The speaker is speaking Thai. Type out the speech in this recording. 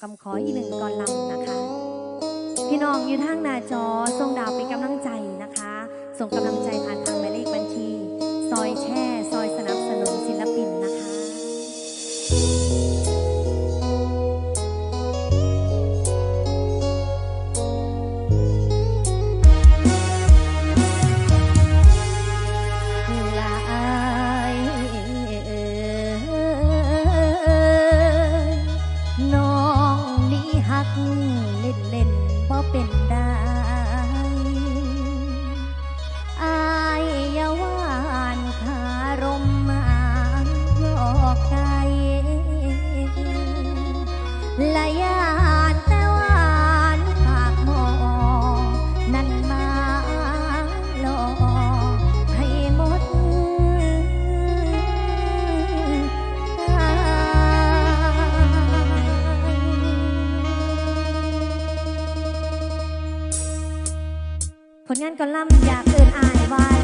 คำขออีกหนึ่งก้อนลำนะคะ พี่น้องอยู่ทางหน้าจอส่งดาวเป็นกำลังใจนะคะ ส่งกำลังใจผ่านทางหมายเลขบัญชี ซอยแช่ ผลงานกอลัมน์อยากเอินอายวาย